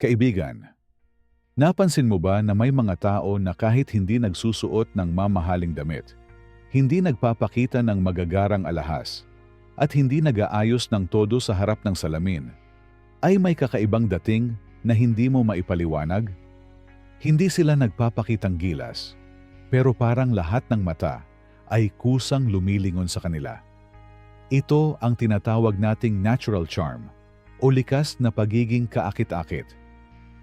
Kaibigan, napansin mo ba na may mga tao na kahit hindi nagsusuot ng mamahaling damit, hindi nagpapakita ng magagarang alahas, at hindi nag-aayos ng todo sa harap ng salamin, ay may kakaibang dating na hindi mo maipaliwanag? Hindi sila nagpapakitang gilas, pero parang lahat ng mata ay kusang lumilingon sa kanila. Ito ang tinatawag nating natural charm o likas na pagiging kaakit-akit.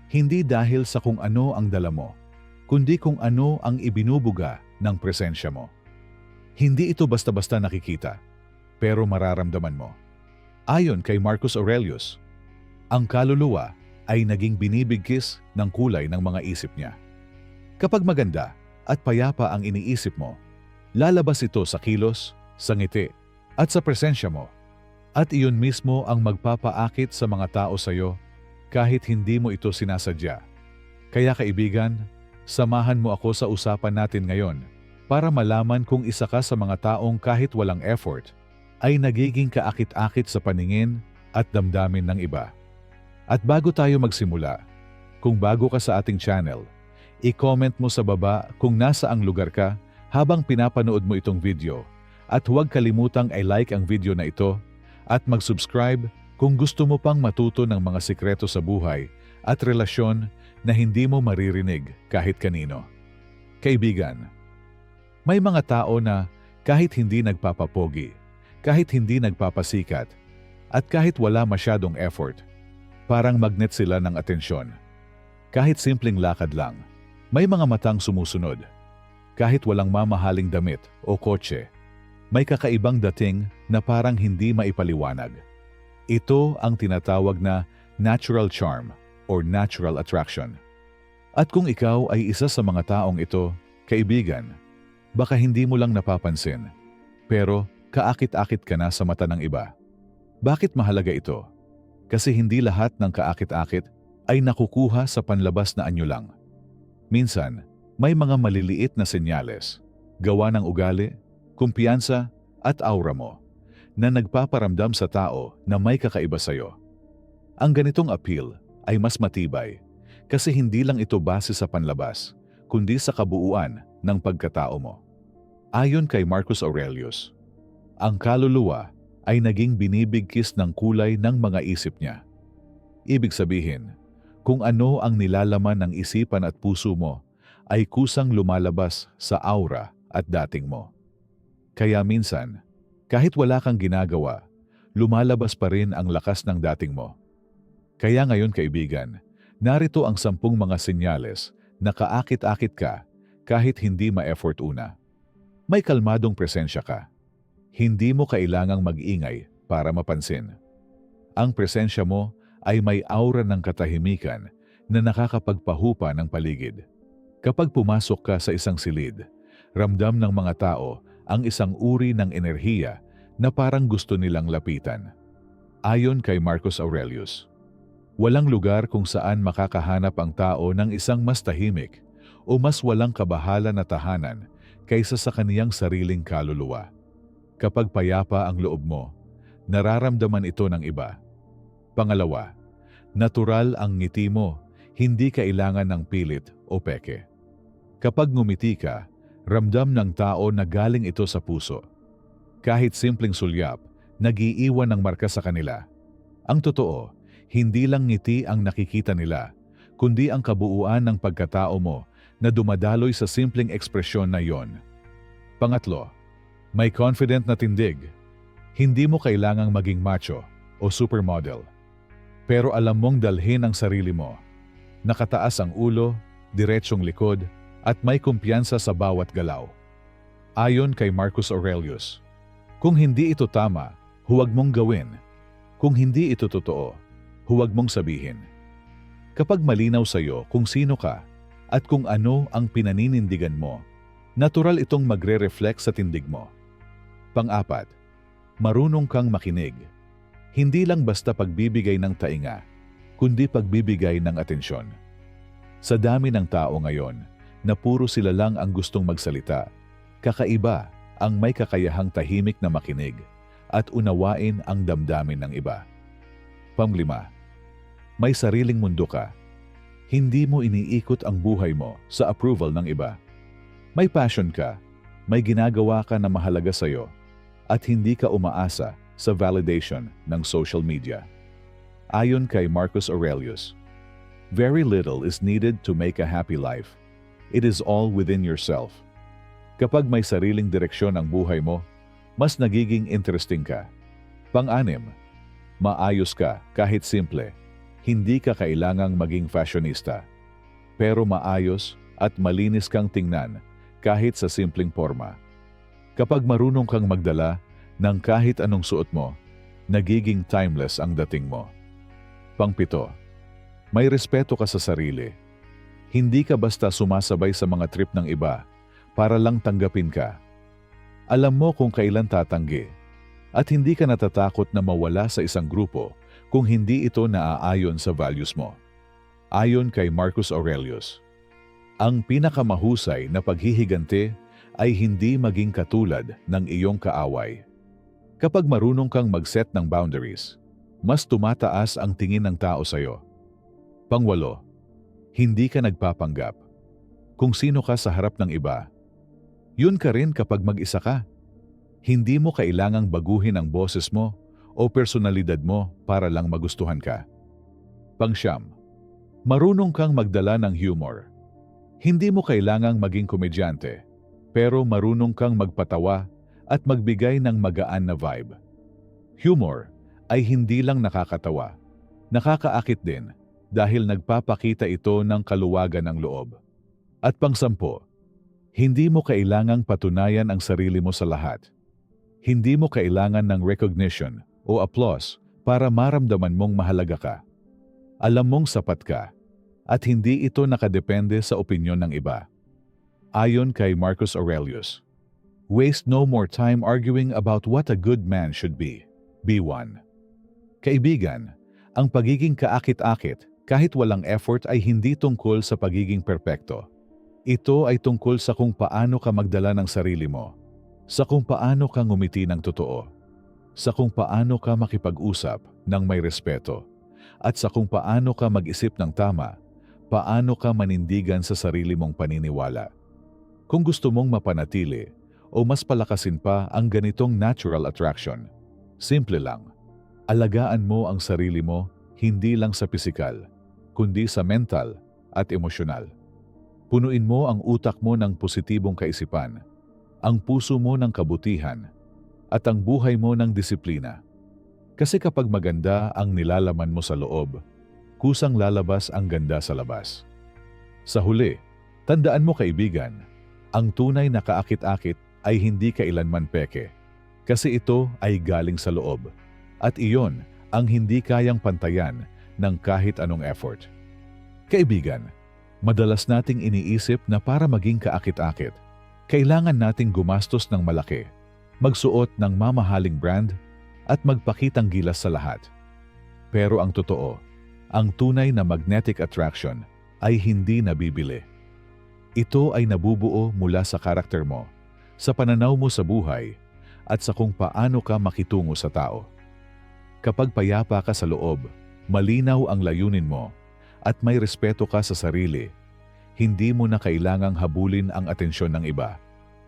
Hindi dahil sa kung ano ang dala mo, kundi kung ano ang ibinubuga ng presensya mo. Hindi ito basta-basta nakikita, pero mararamdaman mo. Ayon kay Marcus Aurelius, ang kaluluwa ay naging binibigkis ng kulay ng mga isip niya. Kapag maganda at payapa ang iniisip mo, lalabas ito sa kilos, sa ngiti, at sa presensya mo. At iyon mismo ang magpapaakit sa mga tao sa iyo kahit hindi mo ito sinasadya. Kaya kaibigan, samahan mo ako sa usapan natin ngayon para malaman kung isa ka sa mga taong kahit walang effort ay nagiging kaakit-akit sa paningin at damdamin ng iba. At bago tayo magsimula, kung bago ka sa ating channel, i-comment mo sa baba kung nasa ang lugar ka habang pinapanood mo itong video at huwag kalimutang i-like ang video na ito at mag-subscribe kung gusto mo pang matuto ng mga sikreto sa buhay at relasyon na hindi mo maririnig kahit kanino. Kaibigan, may mga tao na kahit hindi nagpapapogi, kahit hindi nagpapasikat, at kahit wala masyadong effort, parang magnet sila ng atensyon. Kahit simpleng lakad lang, may mga matang sumusunod. Kahit walang mamahaling damit o kotse, may kakaibang dating na parang hindi maipaliwanag. Ito ang tinatawag na natural charm or natural attraction. At kung ikaw ay isa sa mga taong ito, kaibigan, baka hindi mo lang napapansin, pero kaakit-akit ka na sa mata ng iba. Bakit mahalaga ito? Kasi hindi lahat ng kaakit-akit ay nakukuha sa panlabas na anyo lang. Minsan, may mga maliliit na senyales, gawa ng ugali, kumpiyansa at aura mo na nagpaparamdam sa tao na may kakaiba sa'yo. Ang ganitong appeal ay mas matibay kasi hindi lang ito base sa panlabas, kundi sa kabuuan ng pagkatao mo. Ayon kay Marcus Aurelius, ang kaluluwa ay naging binibigkis ng kulay ng mga isip niya. Ibig sabihin, kung ano ang nilalaman ng isipan at puso mo ay kusang lumalabas sa aura at dating mo. Kaya minsan, kahit wala kang ginagawa, lumalabas pa rin ang lakas ng dating mo. Kaya ngayon kaibigan, narito ang sampung mga senyales na kaakit-akit ka kahit hindi ma-effort una. May kalmadong presensya ka. Hindi mo kailangang mag-ingay para mapansin. Ang presensya mo ay may aura ng katahimikan na nakakapagpahupa ng paligid. Kapag pumasok ka sa isang silid, ramdam ng mga tao ang isang uri ng enerhiya na parang gusto nilang lapitan. Ayon kay Marcus Aurelius, walang lugar kung saan makakahanap ang tao ng isang mas tahimik o mas walang kabahala na tahanan kaysa sa kaniyang sariling kaluluwa. Kapag payapa ang loob mo, nararamdaman ito ng iba. Pangalawa, natural ang ngiti mo, hindi kailangan ng pilit o peke. Kapag ngumiti ka, Ramdam ng tao na galing ito sa puso. Kahit simpleng sulyap, nagiiwan ng marka sa kanila. Ang totoo, hindi lang ngiti ang nakikita nila, kundi ang kabuuan ng pagkatao mo na dumadaloy sa simpleng ekspresyon na yon. Pangatlo, may confident na tindig. Hindi mo kailangang maging macho o supermodel. Pero alam mong dalhin ang sarili mo. Nakataas ang ulo, diretsyong likod, at may kumpiyansa sa bawat galaw. Ayon kay Marcus Aurelius, kung hindi ito tama, huwag mong gawin. Kung hindi ito totoo, huwag mong sabihin. Kapag malinaw sa iyo kung sino ka at kung ano ang pinaninindigan mo, natural itong magre-reflect sa tindig mo. Pang-apat, marunong kang makinig. Hindi lang basta pagbibigay ng tainga, kundi pagbibigay ng atensyon. Sa dami ng tao ngayon, na puro sila lang ang gustong magsalita. Kakaiba ang may kakayahang tahimik na makinig at unawain ang damdamin ng iba. Pamlima, may sariling mundo ka Hindi mo iniikot ang buhay mo sa approval ng iba. May passion ka, may ginagawa ka na mahalaga sa'yo, at hindi ka umaasa sa validation ng social media. Ayon kay Marcus Aurelius, Very little is needed to make a happy life. It is all within yourself. Kapag may sariling direksyon ang buhay mo, mas nagiging interesting ka. Pang-anim, maayos ka kahit simple. Hindi ka kailangang maging fashionista. Pero maayos at malinis kang tingnan kahit sa simpleng forma. Kapag marunong kang magdala ng kahit anong suot mo, nagiging timeless ang dating mo. Pangpito, may respeto ka sa sarili. Hindi ka basta sumasabay sa mga trip ng iba para lang tanggapin ka. Alam mo kung kailan tatanggi at hindi ka natatakot na mawala sa isang grupo kung hindi ito naaayon sa values mo. Ayon kay Marcus Aurelius, ang pinakamahusay na paghihiganti ay hindi maging katulad ng iyong kaaway. Kapag marunong kang mag-set ng boundaries, mas tumataas ang tingin ng tao sa iyo. Pangwalo, hindi ka nagpapanggap. Kung sino ka sa harap ng iba, yun ka rin kapag mag-isa ka. Hindi mo kailangang baguhin ang boses mo o personalidad mo para lang magustuhan ka. Pangsyam, marunong kang magdala ng humor. Hindi mo kailangang maging komedyante, pero marunong kang magpatawa at magbigay ng magaan na vibe. Humor ay hindi lang nakakatawa, nakakaakit din dahil nagpapakita ito ng kaluwagan ng loob. At pangsampo, hindi mo kailangang patunayan ang sarili mo sa lahat. Hindi mo kailangan ng recognition o applause para maramdaman mong mahalaga ka. Alam mong sapat ka at hindi ito nakadepende sa opinyon ng iba. Ayon kay Marcus Aurelius, Waste no more time arguing about what a good man should be. Be one. Kaibigan, ang pagiging kaakit-akit kahit walang effort ay hindi tungkol sa pagiging perpekto. Ito ay tungkol sa kung paano ka magdala ng sarili mo, sa kung paano ka ngumiti ng totoo, sa kung paano ka makipag-usap ng may respeto, at sa kung paano ka mag-isip ng tama, paano ka manindigan sa sarili mong paniniwala. Kung gusto mong mapanatili o mas palakasin pa ang ganitong natural attraction, simple lang. Alagaan mo ang sarili mo hindi lang sa pisikal, kundi sa mental at emosyonal. Punuin mo ang utak mo ng positibong kaisipan, ang puso mo ng kabutihan, at ang buhay mo ng disiplina. Kasi kapag maganda ang nilalaman mo sa loob, kusang lalabas ang ganda sa labas. Sa huli, tandaan mo kaibigan, ang tunay na kaakit-akit ay hindi kailanman peke, kasi ito ay galing sa loob, at iyon ang hindi kayang pantayan ng kahit anong effort. Kaibigan, madalas nating iniisip na para maging kaakit-akit, kailangan nating gumastos ng malaki, magsuot ng mamahaling brand, at magpakitang gilas sa lahat. Pero ang totoo, ang tunay na magnetic attraction ay hindi nabibili. Ito ay nabubuo mula sa karakter mo, sa pananaw mo sa buhay, at sa kung paano ka makitungo sa tao. Kapag payapa ka sa loob, malinaw ang layunin mo, at may respeto ka sa sarili, hindi mo na kailangang habulin ang atensyon ng iba.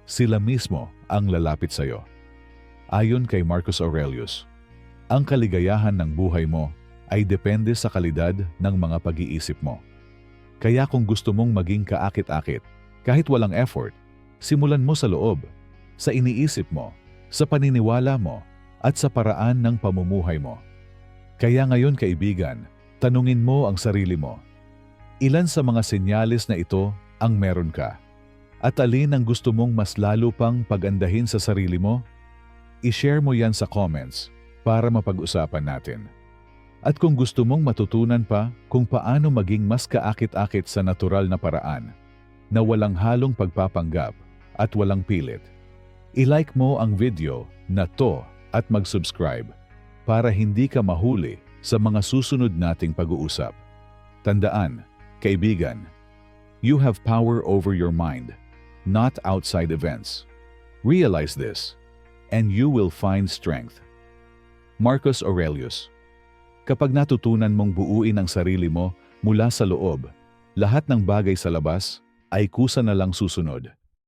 Sila mismo ang lalapit sa iyo. Ayon kay Marcus Aurelius, ang kaligayahan ng buhay mo ay depende sa kalidad ng mga pag-iisip mo. Kaya kung gusto mong maging kaakit-akit, kahit walang effort, simulan mo sa loob, sa iniisip mo, sa paniniwala mo, at sa paraan ng pamumuhay mo. Kaya ngayon kaibigan, tanungin mo ang sarili mo. Ilan sa mga senyales na ito ang meron ka? At alin ang gusto mong mas lalo pang pagandahin sa sarili mo? I-share mo yan sa comments para mapag-usapan natin. At kung gusto mong matutunan pa kung paano maging mas kaakit-akit sa natural na paraan, na walang halong pagpapanggap at walang pilit, i-like mo ang video na to at mag-subscribe para hindi ka mahuli sa mga susunod nating pag-uusap. Tandaan, kaibigan, you have power over your mind, not outside events. Realize this, and you will find strength. Marcus Aurelius Kapag natutunan mong buuin ang sarili mo mula sa loob, lahat ng bagay sa labas ay kusa na lang susunod.